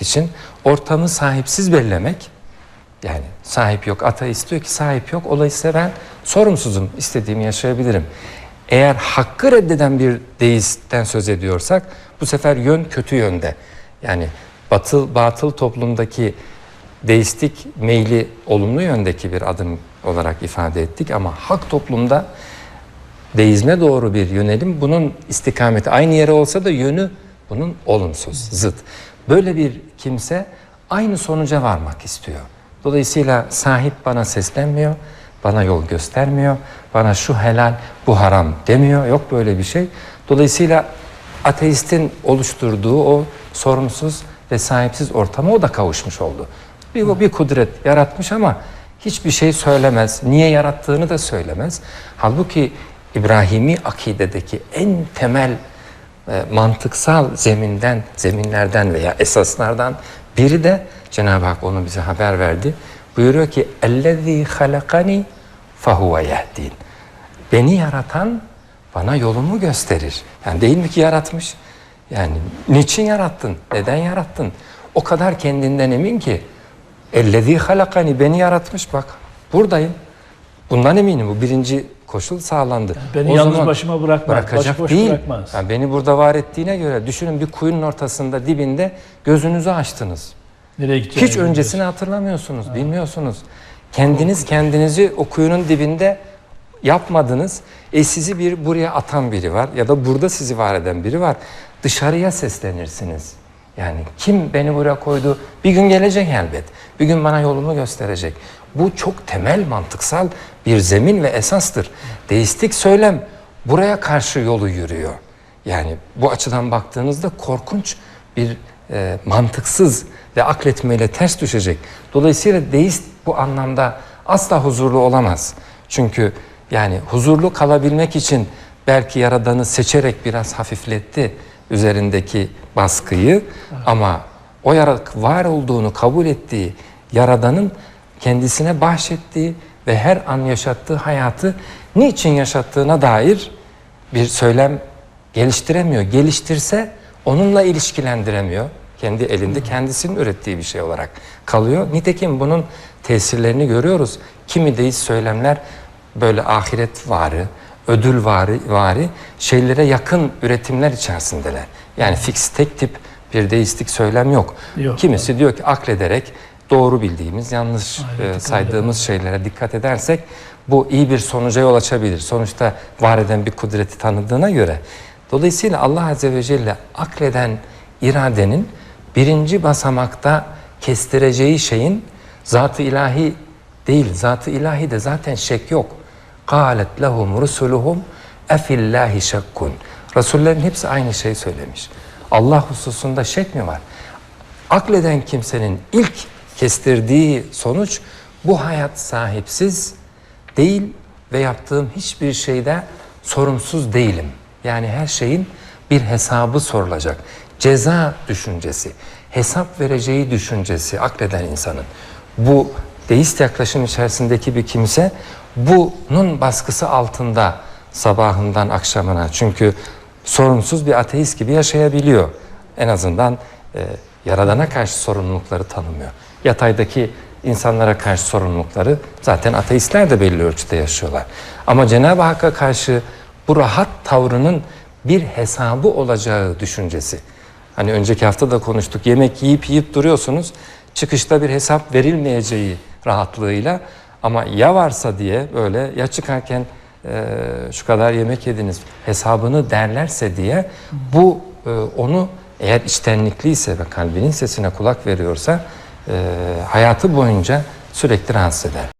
için ortamı sahipsiz bellemek yani sahip yok ateist diyor ki sahip yok dolayısıyla ben sorumsuzum istediğimi yaşayabilirim. Eğer hakkı reddeden bir deistten söz ediyorsak bu sefer yön kötü yönde. Yani batıl batıl toplumdaki deistik meyli olumlu yöndeki bir adım olarak ifade ettik ama hak toplumda deizme doğru bir yönelim bunun istikameti aynı yere olsa da yönü bunun olumsuz, zıt. Böyle bir kimse aynı sonuca varmak istiyor. Dolayısıyla sahip bana seslenmiyor, bana yol göstermiyor, bana şu helal, bu haram demiyor. Yok böyle bir şey. Dolayısıyla ateistin oluşturduğu o sorumsuz ve sahipsiz ortama o da kavuşmuş oldu. Bir, bir kudret yaratmış ama hiçbir şey söylemez. Niye yarattığını da söylemez. Halbuki İbrahimi akidedeki en temel mantıksal zeminden, zeminlerden veya esaslardan biri de Cenab-ı Hak onu bize haber verdi. Buyuruyor ki اَلَّذ۪ي خَلَقَنِي فَهُوَ يَهْد۪ينَ Beni yaratan bana yolumu gösterir. Yani değil mi ki yaratmış? Yani niçin yarattın? Neden yarattın? O kadar kendinden emin ki اَلَّذ۪ي خَلَقَنِي Beni yaratmış bak. Buradayım. Bundan eminim. Bu birinci koşul sağlandı. beni yalnız başıma bırakmaz, Bırakacak başıboş değil. bırakmaz. Yani beni burada var ettiğine göre düşünün bir kuyunun ortasında dibinde gözünüzü açtınız. Nereye gideceğini Hiç öncesini hatırlamıyorsunuz, bilmiyorsunuz. Kendiniz kendinizi o kuyunun dibinde yapmadınız. E sizi bir buraya atan biri var ya da burada sizi var eden biri var. Dışarıya seslenirsiniz. Yani kim beni buraya koydu? Bir gün gelecek elbet. Bir gün bana yolumu gösterecek. Bu çok temel mantıksal bir zemin ve esastır. Deistik söylem buraya karşı yolu yürüyor. Yani bu açıdan baktığınızda korkunç bir e, mantıksız ve akletmeyle ters düşecek. Dolayısıyla deist bu anlamda asla huzurlu olamaz. Çünkü yani huzurlu kalabilmek için belki Yaradan'ı seçerek biraz hafifletti üzerindeki baskıyı ama o yarak var olduğunu kabul ettiği Yaradan'ın kendisine bahşettiği ve her an yaşattığı hayatı niçin yaşattığına dair bir söylem geliştiremiyor. Geliştirse onunla ilişkilendiremiyor. Kendi elinde kendisinin ürettiği bir şey olarak kalıyor. Nitekim bunun tesirlerini görüyoruz. Kimi deist söylemler böyle ahiret varı, ödül vari, vari şeylere yakın üretimler içerisindeler. Yani fix tek tip bir deistik söylem yok. Yok, Kimisi diyor ki aklederek doğru bildiğimiz, yanlış Aynen, e, saydığımız şeylere dikkat edersek bu iyi bir sonuca yol açabilir. Sonuçta var eden bir kudreti tanıdığına göre. Dolayısıyla Allah Azze ve Celle akleden iradenin birinci basamakta kestireceği şeyin zatı ilahi değil. Zatı ilahi de zaten şek yok. قَالَتْ لَهُمْ رُسُلُهُمْ اَفِي şekkun. Resullerin hepsi aynı şeyi söylemiş. Allah hususunda şek mi var? Akleden kimsenin ilk kestirdiği sonuç bu hayat sahipsiz değil ve yaptığım hiçbir şeyde sorumsuz değilim. Yani her şeyin bir hesabı sorulacak. Ceza düşüncesi, hesap vereceği düşüncesi akleden insanın. Bu deist yaklaşım içerisindeki bir kimse bunun baskısı altında sabahından akşamına çünkü sorumsuz bir ateist gibi yaşayabiliyor. En azından e, Yaradana karşı sorumlulukları tanımıyor. Yataydaki insanlara karşı sorumlulukları zaten ateistler de belli ölçüde yaşıyorlar. Ama Cenab-ı Hakk'a karşı bu rahat tavrının bir hesabı olacağı düşüncesi. Hani önceki hafta da konuştuk. Yemek yiyip yiyip duruyorsunuz. Çıkışta bir hesap verilmeyeceği rahatlığıyla ama ya varsa diye böyle ya çıkarken e, şu kadar yemek yediniz hesabını derlerse diye bu e, onu eğer içtenlikliyse ve kalbinin sesine kulak veriyorsa e, hayatı boyunca sürekli rahatsız eder.